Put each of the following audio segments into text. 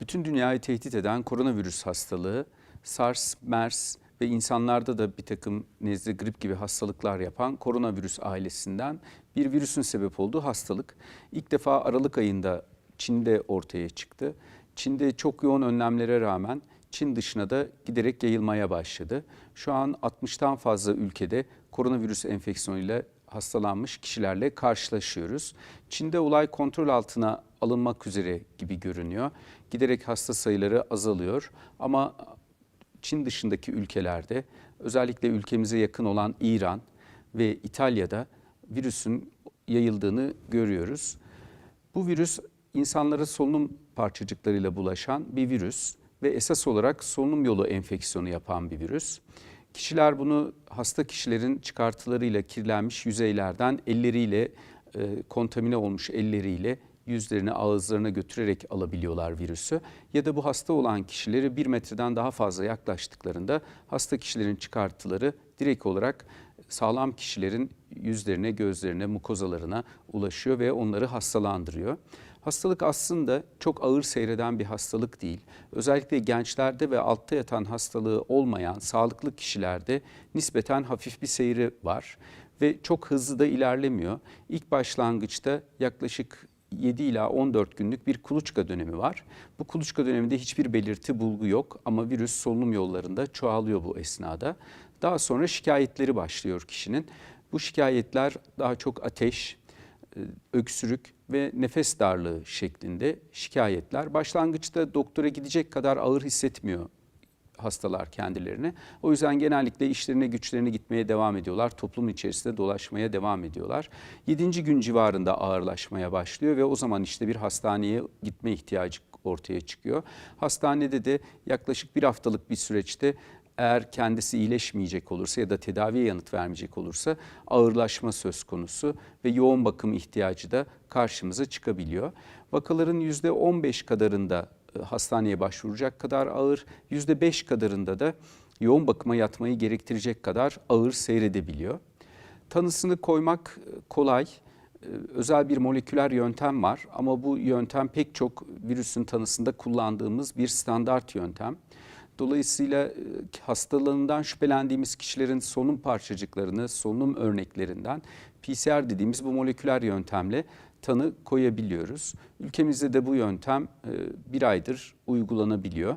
bütün dünyayı tehdit eden koronavirüs hastalığı, SARS, MERS ve insanlarda da bir takım nezle, grip gibi hastalıklar yapan koronavirüs ailesinden bir virüsün sebep olduğu hastalık. İlk defa Aralık ayında Çin'de ortaya çıktı. Çin'de çok yoğun önlemlere rağmen Çin dışına da giderek yayılmaya başladı. Şu an 60'tan fazla ülkede koronavirüs enfeksiyonuyla hastalanmış kişilerle karşılaşıyoruz. Çin'de olay kontrol altına alınmak üzere gibi görünüyor. Giderek hasta sayıları azalıyor ama Çin dışındaki ülkelerde özellikle ülkemize yakın olan İran ve İtalya'da virüsün yayıldığını görüyoruz. Bu virüs insanlara solunum parçacıklarıyla bulaşan bir virüs ve esas olarak solunum yolu enfeksiyonu yapan bir virüs. Kişiler bunu hasta kişilerin çıkartılarıyla kirlenmiş yüzeylerden elleriyle e, kontamine olmuş elleriyle yüzlerini ağızlarına götürerek alabiliyorlar virüsü. Ya da bu hasta olan kişileri bir metreden daha fazla yaklaştıklarında hasta kişilerin çıkartıları direkt olarak sağlam kişilerin yüzlerine, gözlerine, mukozalarına ulaşıyor ve onları hastalandırıyor. Hastalık aslında çok ağır seyreden bir hastalık değil. Özellikle gençlerde ve altta yatan hastalığı olmayan sağlıklı kişilerde nispeten hafif bir seyri var ve çok hızlı da ilerlemiyor. İlk başlangıçta yaklaşık 7 ila 14 günlük bir kuluçka dönemi var. Bu kuluçka döneminde hiçbir belirti bulgu yok ama virüs solunum yollarında çoğalıyor bu esnada. Daha sonra şikayetleri başlıyor kişinin. Bu şikayetler daha çok ateş, e, öksürük ve nefes darlığı şeklinde şikayetler. Başlangıçta doktora gidecek kadar ağır hissetmiyor hastalar kendilerini. O yüzden genellikle işlerine güçlerine gitmeye devam ediyorlar. Toplum içerisinde dolaşmaya devam ediyorlar. 7. gün civarında ağırlaşmaya başlıyor ve o zaman işte bir hastaneye gitme ihtiyacı ortaya çıkıyor. Hastanede de yaklaşık bir haftalık bir süreçte eğer kendisi iyileşmeyecek olursa ya da tedaviye yanıt vermeyecek olursa ağırlaşma söz konusu ve yoğun bakım ihtiyacı da karşımıza çıkabiliyor. Vakaların %15 kadarında e, hastaneye başvuracak kadar ağır, %5 kadarında da yoğun bakıma yatmayı gerektirecek kadar ağır seyredebiliyor. Tanısını koymak e, kolay. E, Özel bir moleküler yöntem var ama bu yöntem pek çok virüsün tanısında kullandığımız bir standart yöntem. Dolayısıyla e, hastalığından şüphelendiğimiz kişilerin solunum parçacıklarını, solunum örneklerinden PCR dediğimiz bu moleküler yöntemle tanı koyabiliyoruz. Ülkemizde de bu yöntem e, bir aydır uygulanabiliyor.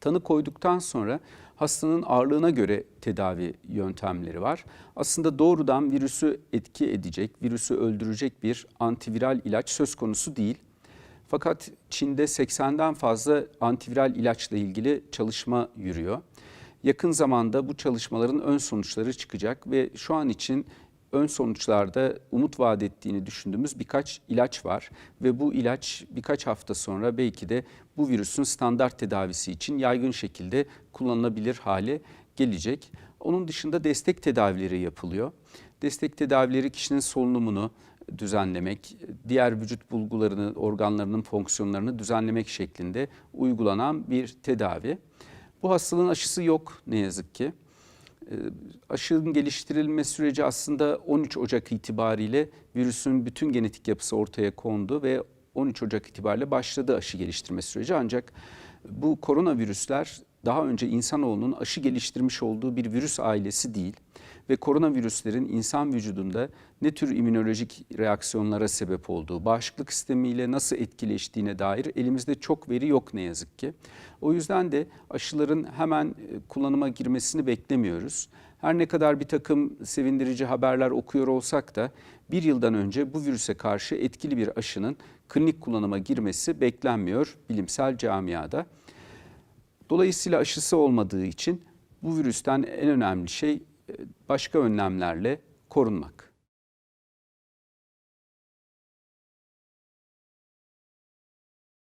Tanı koyduktan sonra hastanın ağırlığına göre tedavi yöntemleri var. Aslında doğrudan virüsü etki edecek, virüsü öldürecek bir antiviral ilaç söz konusu değil. Fakat Çin'de 80'den fazla antiviral ilaçla ilgili çalışma yürüyor. Yakın zamanda bu çalışmaların ön sonuçları çıkacak ve şu an için ön sonuçlarda umut vaat ettiğini düşündüğümüz birkaç ilaç var ve bu ilaç birkaç hafta sonra belki de bu virüsün standart tedavisi için yaygın şekilde kullanılabilir hale gelecek. Onun dışında destek tedavileri yapılıyor. Destek tedavileri kişinin solunumunu düzenlemek, diğer vücut bulgularını, organlarının fonksiyonlarını düzenlemek şeklinde uygulanan bir tedavi. Bu hastalığın aşısı yok ne yazık ki. Ee, Aşının geliştirilme süreci aslında 13 Ocak itibariyle virüsün bütün genetik yapısı ortaya kondu ve 13 Ocak itibariyle başladı aşı geliştirme süreci. Ancak bu koronavirüsler daha önce insanoğlunun aşı geliştirmiş olduğu bir virüs ailesi değil ve koronavirüslerin insan vücudunda ne tür immünolojik reaksiyonlara sebep olduğu, bağışıklık sistemiyle nasıl etkileştiğine dair elimizde çok veri yok ne yazık ki. O yüzden de aşıların hemen e, kullanıma girmesini beklemiyoruz. Her ne kadar bir takım sevindirici haberler okuyor olsak da bir yıldan önce bu virüse karşı etkili bir aşının klinik kullanıma girmesi beklenmiyor bilimsel camiada. Dolayısıyla aşısı olmadığı için bu virüsten en önemli şey başka önlemlerle korunmak.